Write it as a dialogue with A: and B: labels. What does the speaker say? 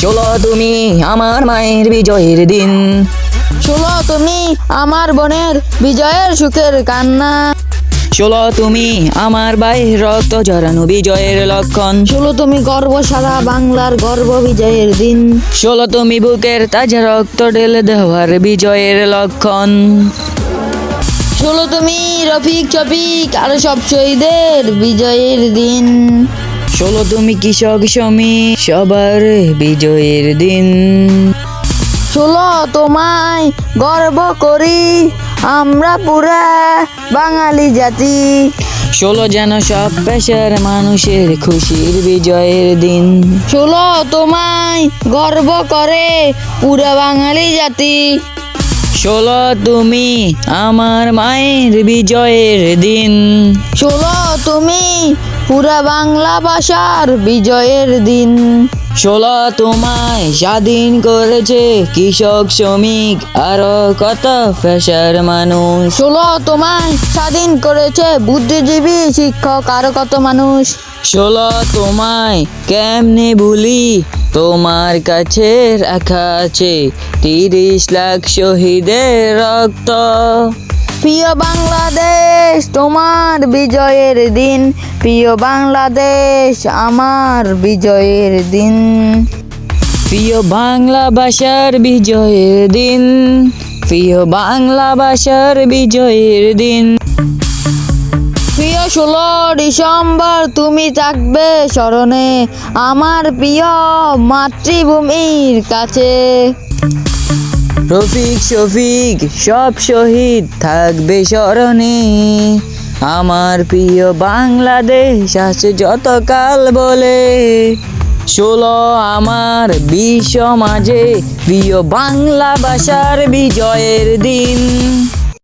A: ষোলো তুমি আমার মায়ের বিজয়ের দিন।
B: ষোলো তুমি আমার বোনের বিজয়ের সুখের কান্না।
A: ষোলো তুমি আমার ভাইয়ের রক্ত জড়ানো বিজয়ের লক্ষণ।
B: ষোলো তুমি গর্ব সারা বাংলার গর্ব বিজয়ের দিন।
A: ষোলো তুমি বুকের তাজা রক্ত ঢেলে দেওয়ার বিজয়ের লক্ষণ।
B: ষোলো তুমি রফিক চফিক আর সব শহীদের বিজয়ের দিন।
A: ষোলো তুমি কৃষক শ্রমিক সবার বিজয়ের দিন।
B: ষোলো তোমায় গর্ব করি আমরা পুরা বাঙালি জাতি।
A: ষোলো যেন সব পেশার মানুষের খুশির বিজয়ের দিন।
B: ষোলো তোমায় গর্ব করে পুরা বাঙালি জাতি।
A: ষোলো তুমি আমার মায়ের বিজয়ের দিন।
B: চলো তুমি পুরা বাংলা ভাষার বিজয়ের দিন।
A: ষোলো তোমায় স্বাধীন করেছে কৃষক শ্রমিক আরও কত পেশার মানুষ।
B: ষোলো তোমায় স্বাধীন করেছে বুদ্ধিজীবী শিক্ষক আরও কত মানুষ।
A: ষোলো তোমায় কেমনে ভুলি? তোমার কাছে রাখা আছে তিরিশ লাখ শহীদের রক্ত।
B: প্রিয় বাংলাদেশ তোমার বিজয়ের দিন। প্রিয় বাংলাদেশ আমার বিজয়ের দিন।
A: প্রিয় বাংলা ভাষার বিজয়ের দিন। প্রিয় বাংলা ভাষার বিজয়ের দিন।
B: প্রিয় ষোলো ডিসেম্বর তুমি থাকবে স্মরণে আমার প্রিয় মাতৃভূমির কাছে।
A: রফিক শফিক সব শহীদ থাকবে স্মরণে। আমার প্রিয় বাংলাদেশ আছে যতকাল বলে। ষোলো আমার বিশ্ব মাঝে, প্রিয় বাংলা ভাষার বিজয়ের দিন।